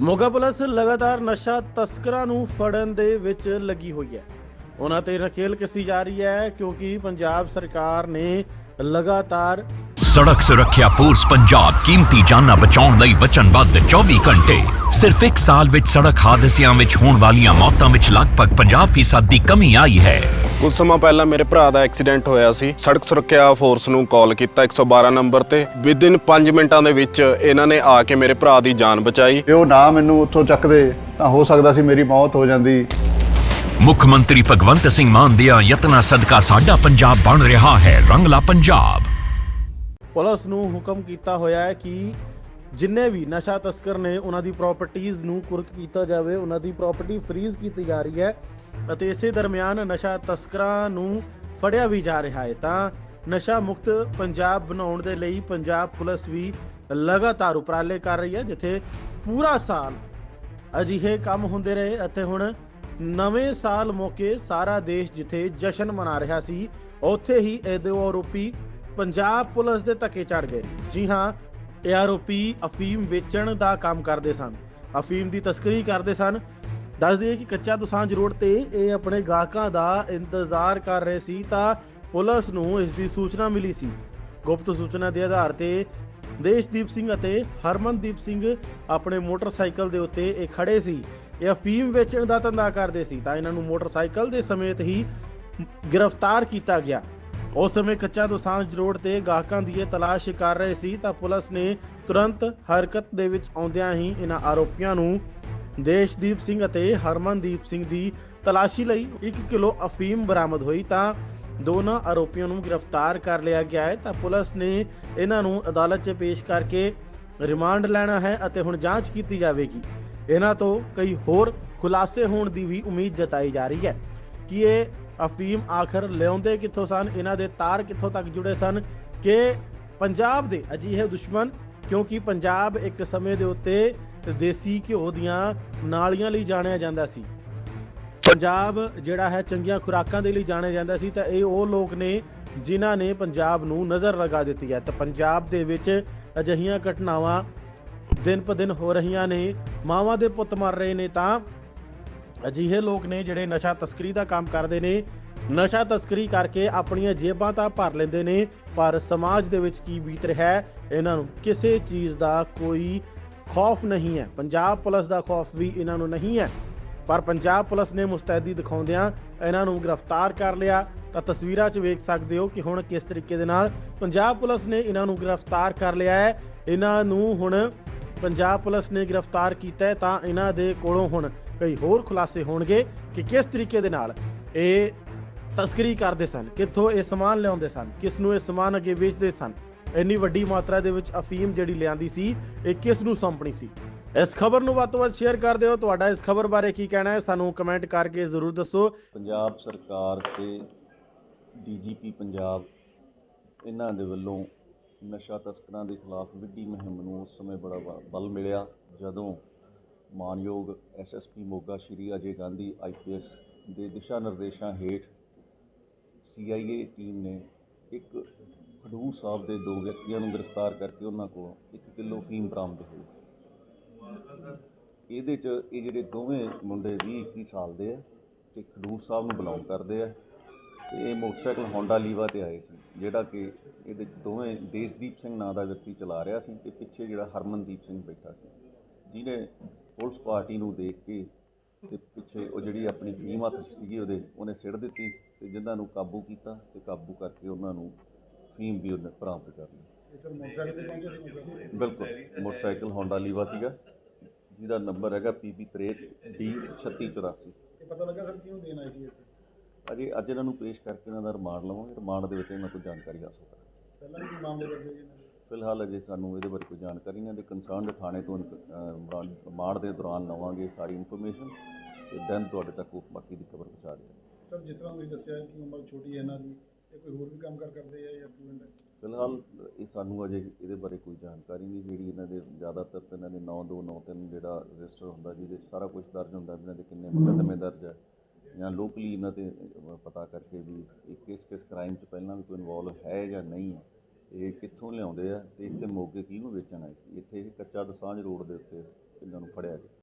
Moga police ਲਗਾਤਾਰ ਨਸ਼ਾ ਤਸਕਰਾਂ ਨੂੰ ਫੜਨ ਦੇ ਵਿੱਚ ਲੱਗੀ ਹੋਈ ਹੈ। ਉਹਨਾਂ ਤੇ ਨਕੇਲ ਕੱਸੀ ਜਾ ਰਹੀ ਹੈ ਕਿਉਂਕਿ ਪੰਜਾਬ ਸਰਕਾਰ ਨੇ ਲਗਾਤਾਰ ਸੜਕ ਸੁਰੱਖਿਆ ਫੋਰਸ ਪੰਜਾਬ ਕੀਮਤੀ ਜਾਨਾਂ ਬਚਾਉਣ ਲਈ ਵਚਨਬੱਧ 24 ਘੰਟੇ। ਸਿਰਫ ਇੱਕ ਸਾਲ ਵਿੱਚ ਸੜਕ ਹਾਦਸਿਆਂ ਵਿੱਚ ਹੋਣ ਵਾਲੀਆਂ ਮੌਤਾਂ ਵਿੱਚ ਲਗਭਗ 50% ਦੀ ਕਮੀ ਆਈ ਹੈ। ਕੁਝ ਸਮਾਂ ਪਹਿਲਾਂ ਮੇਰੇ ਭਰਾ ਦਾ ਐਕਸੀਡੈਂਟ ਹੋਇਆ ਸੀ। ਸੜਕ ਸੁਰੱਖਿਆ ਫੋਰਸ ਨੂੰ ਕਾਲ ਕੀਤਾ 112 ਨੰਬਰ ਤੇ। ਵਿਦਿਨ 5 ਮਿੰਟਾਂ ਦੇ ਵਿੱਚ ਇਹਨਾਂ ਨੇ ਆ ਕੇ ਮੇਰੇ ਭਰਾ ਦੀ ਜਾਨ ਬਚਾਈ। ਉਹ ਨਾ ਮੈਨੂੰ ਉੱਥੋਂ ਚੱਕਦੇ ਤਾਂ ਹੋ ਸਕਦਾ ਸੀ ਮੇਰੀ ਮੌਤ ਹੋ ਜਾਂਦੀ। ਮੁੱਖ ਮੰਤਰੀ ਭਗਵੰਤ ਸਿੰਘ ਮਾਨ ਦੇ ਯਤਨਾਂ ਸਦਕਾ ਸਾਡਾ ਪੰਜਾਬ ਬਣ ਰਿਹਾ ਹੈ। ਰੰਗਲਾ ਪੰਜਾਬ। ਪੁਲਿਸ ਨੂੰ ਹੁਕਮ ਕੀਤਾ ਹੋਇਆ ਹੈ ਕਿ ਜਿੰਨੇ ਵੀ ਨਸ਼ਾ ਤਸਕਰ ਨੇ, ਉਹਨਾਂ ਦੀ ਪ੍ਰਾਪਰਟੀਆਂ ਨੂੰ ਕੁਰਕ ਕੀਤਾ ਜਾਵੇ, ਉਹਨਾਂ ਦੀ ਪ੍ਰਾਪਰਟੀ ਫ੍ਰੀਜ਼ ਕੀਤੀ ਜਾ ਰਹੀ ਹੈ ਅਤੇ ਇਸੇ ਦਰਮਿਆਨ ਨਸ਼ਾ ਤਸਕਰਾਂ ਨੂੰ ਫੜਿਆ ਵੀ ਜਾ ਰਿਹਾ ਹੈ। ਤਾਂ ਨਸ਼ਾ ਮੁਕਤ ਪੰਜਾਬ ਬਣਾਉਣ ਦੇ ਲਈ ਪੰਜਾਬ ਪੁਲਿਸ ਵੀ ਲਗਾਤਾਰ ਉਪਰਾਲੇ ਕਰ ਰਹੀ ਹੈ, ਜਿੱਥੇ ਪੂਰਾ ਸਾਲ ਅਜਿਹੇ ਕੰਮ ਹੁੰਦੇ ਰਹੇ ਅਤੇ ਹੁਣ ਨਵੇਂ ਸਾਲ ਮੌਕੇ ਸਾਰਾ ਦੇਸ਼ ਜਿੱਥੇ ਜਸ਼ਨ ਮਨਾ ਰਿਹਾ ਸੀ, ਉੱਥੇ ਹੀ ਇਹ ਦੋ ਆਰੋਪੀ ਪੰਜਾਬ ਪੁਲਿਸ ਦੇ ਧੱਕੇ ਚੜ ਗਏ ਜੀ ਹਾਂ ਇਹ ਆਰੋਪੀ ਅਫੀਮ ਵੇਚਣ ਦਾ ਕੰਮ ਕਰਦੇ ਸਨ। ਅਫੀਮ ਦੀ ਤਸਕਰੀ ਕਰਦੇ ਸਨ। ਦੱਸ ਦਈਏ ਕਿ ਕੱਚਾ ਦੁਸਾਂਝ ਰੋਡ ਤੇ ਇਹ ਆਪਣੇ ਗਾਹਕਾਂ ਦਾ ਇੰਤਜ਼ਾਰ ਕਰ ਰਹੇ ਸੀ ਤਾਂ ਪੁਲਿਸ ਨੂੰ ਇਸ ਦੀ ਸੂਚਨਾ ਮਿਲੀ ਸੀ। ਗੁਪਤ ਸੂਚਨਾ ਦੇ ਆਧਾਰ ਤੇ ਦੇਸ਼ਦੀਪ ਸਿੰਘ ਅਤੇ ਹਰਮਨਦੀਪ ਸਿੰਘ ਆਪਣੇ ਮੋਟਰਸਾਈਕਲ ਦੇ ਉੱਤੇ ਇਹ ਖੜੇ ਸੀ। ਇਹ ਅਫੀਮ ਵੇਚਣ ਦਾ ਧੰਦਾ ਕਰਦੇ ਸੀ ਤਾਂ ਇਹਨਾਂ ਨੂੰ ਮੋਟਰਸਾਈਕਲ ਦੇ ਸਮੇਤ ਹੀ ਗ੍ਰਿਫਤਾਰ ਕੀਤਾ ਗਿਆ। ਉਸ ਸਮੇਂ ਕੱਚਾ ਦੁਸਾਂਝ ਰੋਡ ਤੇ ਗਾਹਕਾਂ ਦੀ ਇਹ ਤਲਾਸ਼ ਕਰ ਰਹੇ ਸੀ ਤਾਂ ਪੁਲਿਸ ਨੇ ਤੁਰੰਤ ਹਰਕਤ ਦੇ ਵਿੱਚ ਆਉਂਦਿਆਂ ਹੀ ਇਹਨਾਂ ਆਰੋਪੀਆਂ ਨੂੰ ਦੇਸ਼ਦੀਪ ਸਿੰਘ ਅਤੇ ਹਰਮਨਦੀਪ ਸਿੰਘ ਦੀ ਤਲਾਸ਼ੀ ਲਈ 1 ਕਿਲੋ ਅਫੀਮ ਬਰਾਮਦ ਹੋਈ ਤਾਂ ਦੋਨਾਂ ਆਰੋਪੀਆਂ ਨੂੰ ਗ੍ਰਿਫਤਾਰ ਕਰ ਲਿਆ ਗਿਆ ਹੈ। ਤਾਂ ਪੁਲਿਸ ਨੇ ਇਹਨਾਂ ਨੂੰ ਅਦਾਲਤ 'ਚ ਪੇਸ਼ ਕਰਕੇ ਰਿਮਾਂਡ ਲੈਣਾ ਹੈ ਅਤੇ ਹੁਣ ਜਾਂਚ ਕੀਤੀ ਜਾਵੇਗੀ। ਇਹਨਾਂ ਤੋਂ ਕਈ ਹੋਰ ਖੁਲਾਸੇ ਹੋਣ ਦੀ ਵੀ ਉਮੀਦ ਜਤਾਈ ਜਾ ਰਹੀ ਹੈ ਕਿ ਇਹ ਅਫੀਮ ਆਖਰ ਲਿਆਉਂਦੇ ਕਿੱਥੋਂ ਸਨ? ਇਹਨਾਂ ਦੇ ਤਾਰ ਕਿੱਥੋਂ ਤੱਕ ਜੁੜੇ ਸਨ? ਕਿ ਪੰਜਾਬ ਦੇ ਅਜਿਹੇ ਦੁਸ਼ਮਣ, ਕਿਉਂਕਿ ਪੰਜਾਬ ਇੱਕ ਸਮੇਂ ਦੇ ਉੱਤੇ ਦੇਸੀ ਘਿਓ ਦੀਆਂ ਨਾਲੀਆਂ ਲਈ ਜਾਣਿਆ ਜਾਂਦਾ ਸੀ। ਪੰਜਾਬ ਜਿਹੜਾ ਹੈ ਚੰਗੀਆਂ ਖੁਰਾਕਾਂ ਦੇ ਲਈ ਜਾਣਿਆ ਜਾਂਦਾ ਸੀ, ਤਾਂ ਇਹ ਉਹ ਲੋਕ ਨੇ ਜਿਨ੍ਹਾਂ ਨੇ ਪੰਜਾਬ ਨੂੰ ਨਜ਼ਰ ਲਗਾ ਦਿੱਤੀ ਹੈ। ਤਾਂ ਪੰਜਾਬ ਦੇ ਵਿੱਚ ਅਜਿਹੀਆਂ ਘਟਨਾਵਾਂ ਦਿਨ ਪ ਦਿਨ ਹੋ ਰਹੀਆਂ ਨੇ। ਮਾਵਾਂ ਦੇ ਪੁੱਤ ਮਰ ਰਹੇ ਨੇ ਤਾਂ ਅਜਿਹੇ ਲੋਕ ਨੇ ਜਿਹੜੇ ਨਸ਼ਾ ਤਸਕਰੀ ਦਾ ਕੰਮ ਕਰਦੇ ਨੇ। ਨਸ਼ਾ ਤਸਕਰੀ ਕਰਕੇ ਆਪਣੀਆਂ ਜੇਬਾਂ ਤਾਂ ਭਰ ਲੈਂਦੇ ਨੇ, ਪਰ ਸਮਾਜ ਦੇ ਵਿੱਚ ਕੀ ਬੀਤ ਰਿਹਾ ਹੈ, ਇਹਨਾਂ ਨੂੰ ਕਿਸੇ ਚੀਜ਼ ਦਾ ਕੋਈ ਖੌਫ ਨਹੀਂ ਹੈ। ਪੰਜਾਬ ਪੁਲਿਸ ਦਾ ਖੌਫ ਵੀ ਇਹਨਾਂ ਨੂੰ ਨਹੀਂ ਹੈ। ਪਰ ਪੰਜਾਬ ਪੁਲਿਸ ਨੇ ਮੁਸਤੈਦੀ ਦਿਖਾਉਂਦਿਆਂ ਇਹਨਾਂ ਨੂੰ ਗ੍ਰਿਫਤਾਰ ਕਰ ਲਿਆ। ਤਾਂ ਤਸਵੀਰਾਂ 'ਚ ਵੇਖ ਸਕਦੇ ਹੋ ਕਿ ਹੁਣ ਕਿਸ ਤਰੀਕੇ ਦੇ ਨਾਲ ਪੰਜਾਬ ਪੁਲਿਸ ਨੇ ਇਹਨਾਂ ਨੂੰ ਗ੍ਰਿਫਤਾਰ ਕਰ ਲਿਆ ਹੈ। ਇਹਨਾਂ ਨੂੰ ਹੁਣ ਪੰਜਾਬ ਪੁਲਿਸ ਨੇ ਗ੍ਰਿਫਤਾਰ ਕੀਤਾ ਤਾਂ ਇਹਨਾਂ ਦੇ ਕੋਲੋਂ ਹੁਣ ਕਈ ਹੋਰ ਖੁਲਾਸੇ ਹੋਣਗੇ ਕਿ ਕਿਸ ਤਰੀਕੇ ਦੇ ਨਾਲ ਇਹ ਤਸਕਰੀ ਕਰਦੇ ਸਨ, ਕਿੱਥੋਂ ਇਹ ਸਮਾਨ ਲਿਆਉਂਦੇ ਸਨ, ਕਿਸ ਨੂੰ ਇਹ ਸਮਾਨ ਅੱਗੇ ਵੇਚਦੇ ਸਨ। ਇੰਨੀ ਵੱਡੀ ਮਾਤਰਾ ਦੇ ਵਿੱਚ ਅਫੀਮ ਜਿਹੜੀ ਲਿਆਂਦੀ ਸੀ, ਇਹ ਕਿਸ ਨੂੰ ਸੌਂਪਣੀ ਸੀ? ਇਸ ਖਬਰ ਨੂੰ ਵੱਧ ਤੋਂ ਵੱਧ ਸ਼ੇਅਰ ਕਰ ਦਿਓ। ਤੁਹਾਡਾ ਇਸ ਖਬਰ ਬਾਰੇ ਕੀ ਕਹਿਣਾ ਹੈ, ਸਾਨੂੰ ਕਮੈਂਟ ਕਰਕੇ ਜ਼ਰੂਰ ਦੱਸੋ। ਪੰਜਾਬ ਸਰਕਾਰ ਤੇ ਡੀਜੀਪੀ ਪੰਜਾਬ, ਇਹਨਾਂ ਦੇ ਵੱਲੋਂ ਨਸ਼ਾ ਤਸਕਰਾਂ ਦੇ ਖਿਲਾਫ ਵਿੱਢੀ ਮੁਹਿੰਮ ਨੂੰ ਉਸ ਸਮੇਂ ਬੜਾ ਬਲ ਮਿਲਿਆ। ਜਦੋਂ ਮਾਨਯੋਗ ਐਸਐਸਪੀ ਮੋਗਾ ਸ਼੍ਰੀ ਅਜੇ ਗਾਂਧੀ ਆਈਪੀਐਸ ਦੇ ਦਿਸ਼ਾ ਨਿਰਦੇਸ਼ਾਂ ਹੇਠ ਸੀਆਈਏ ਟੀਮ ਨੇ ਇੱਕ ਖਡੂਰ ਸਾਹਿਬ ਦੇ ਦੋ ਵਿਅਕਤੀਆਂ ਨੂੰ ਗ੍ਰਿਫਤਾਰ ਕਰਕੇ ਉਹਨਾਂ ਕੋਲ 1 ਕਿਲੋ ਫੀਮ ਬਰਾਮਦ ਹੋਈ। ਇਹਦੇ ਚ ਇਹ ਜਿਹੜੇ ਦੋਵੇਂ ਮੁੰਡੇ 20 21 ਸਾਲ ਦੇ ਆ ਤੇ ਖਡੂਰ ਸਾਹਿਬ ਨੂੰ ਬਿਲੋਂਗ ਕਰਦੇ ਆ। ਇਹ ਮੋਟਰਸਾਈਕਲ ਹੋਂਡਾ ਲੀਵਾ ਤੇ ਆਏ ਸੀ, ਜਿਹੜਾ ਕਿ ਇਹਦੇ ਦੋਵੇਂ ਦੇਸ਼ਦੀਪ ਸਿੰਘ ਨਾਂ ਦਾ ਵਿਅਕਤੀ ਚਲਾ ਰਿਹਾ ਸੀ ਤੇ ਪਿੱਛੇ ਜਿਹੜਾ ਹਰਮਨਦੀਪ ਸਿੰਘ ਬੈਠਾ ਸੀ। ਜਿਹਨੇ ਪੁਲਿਸ ਪਾਰਟੀ ਨੂੰ ਦੇਖ ਕੇ ਤੇ ਪਿੱਛੇ ਉਹ ਜਿਹੜੀ ਆਪਣੀ ਫੀਮ ਹੱਥ ਸੀਗੀ ਉਹਦੇ, ਉਹਨੇ ਸਿੜ ਦਿੱਤੀ ਤੇ ਜਿਨ੍ਹਾਂ ਨੂੰ ਕਾਬੂ ਕੀਤਾ ਤੇ ਕਾਬੂ ਕਰਕੇ ਉਹਨਾਂ ਨੂੰ ਫੀਮ ਵੀ ਉਹਨੇ ਬਰਾਮਦ ਕਰ ਲਈ। ਬਿਲਕੁਲ, ਮੋਟਰਸਾਈਕਲ ਹੋਂਡਾ ਲੀਵਾ ਸੀਗਾ, ਜਿਹਦਾ ਨੰਬਰ ਹੈਗਾ PB63 D3684 ਪਤਾ ਲੱਗਾ ਸਰ ਕਿਉਂ ਦੇਣ ਸੀ ਅਜੇ ਅੱਜ ਇਹਨਾਂ ਨੂੰ ਪੇਸ਼ ਕਰਕੇ ਇਹਨਾਂ ਦਾ ਰਿਮਾਂਡ ਲਵਾਂਗੇ। ਰਿਮਾਂਡ ਦੇ ਵਿੱਚ ਇਹਨਾਂ ਤੋਂ ਜਾਣਕਾਰੀ ਹਾਸਲ ਕਰਾਂਗੇ। ਪਹਿਲਾਂ ਵੀ ਮਾਮਲੇ ਕਰਦੇ ਜੀ ਫਿਲਹਾਲ ਅਜੇ ਸਾਨੂੰ ਇਹਦੇ ਬਾਰੇ ਕੋਈ ਜਾਣਕਾਰੀ ਨਹੀਂ ਦੇ ਕੰਸਰਨਡ ਥਾਣੇ ਤੋਂ ਰਿਮਾਂਡ ਦੇ ਦੌਰਾਨ ਲਵਾਂਗੇ ਸਾਰੀ ਇਨਫੋਰਮੇਸ਼ਨ ਤੇ ਦੈਨ ਤੁਹਾਡੇ ਤੱਕ ਉਹ ਬਾਕੀ ਦੀ ਖਬਰ ਪਹੁੰਚਾ ਦੇਵਾਂਗੇ ਸਰ ਜਿਸ ਤਰ੍ਹਾਂ ਤੁਸੀਂ ਦੱਸਿਆ ਕਿ ਉਮਰ ਛੋਟੀ ਹੈ ਇਹਨਾਂ ਦੀ ਇਹ ਕੋਈ ਹੋਰ ਵੀ ਕੰਮ ਕਰ ਕਰਦੇ ਆ ਜਾਂ ਸਟੂਡੈਂਟ ਹੈ ਫਿਲਹਾਲ ਇਹ ਸਾਨੂੰ ਅਜੇ ਇਹਦੇ ਬਾਰੇ ਕੋਈ ਜਾਣਕਾਰੀ ਨਹੀਂ। ਜਿਹੜੀ ਇਹਨਾਂ ਦੇ ਜ਼ਿਆਦਾਤਰ ਤਾਂ ਇਹਨਾਂ ਦੇ 9293 ਜਿਹੜਾ ਰਜਿਸਟਰ ਹੁੰਦਾ ਜਿਹਦੇ ਸਾਰਾ ਕੁਝ ਦਰਜ ਹੁੰਦਾ ਇਹਨਾਂ ਦੇ ਕਿੰਨੇ ਮੁਕੱਦਮੇ ਦਰਜ ਹੈ ਜਾਂ ਲੋਕਲੀ ਇਹਨਾਂ ਤੇ ਪਤਾ ਕਰਕੇ ਵੀ ਇਹ ਕਿਸ ਕਿਸ ਕ੍ਰਾਈਮ 'ਚ ਪਹਿਲਾਂ ਵੀ ਕੋਈ ਇਨਵੋਲਵ ਹੈ ਜਾਂ ਨਹੀਂ ਹੈ, ਇਹ ਕਿੱਥੋਂ ਲਿਆਉਂਦੇ ਆ ਤੇ ਇੱਥੇ ਮੋਗੇ ਕਿਹਨੂੰ ਵੇਚਣ ਆਏ ਸੀ? ਇੱਥੇ ਇਹ ਕੱਚਾ ਦਸਾਂਝ ਰੋਡ ਦੇ ਉੱਤੇ ਇਹਨਾਂ ਨੂੰ ਫੜਿਆ ਗਿਆ।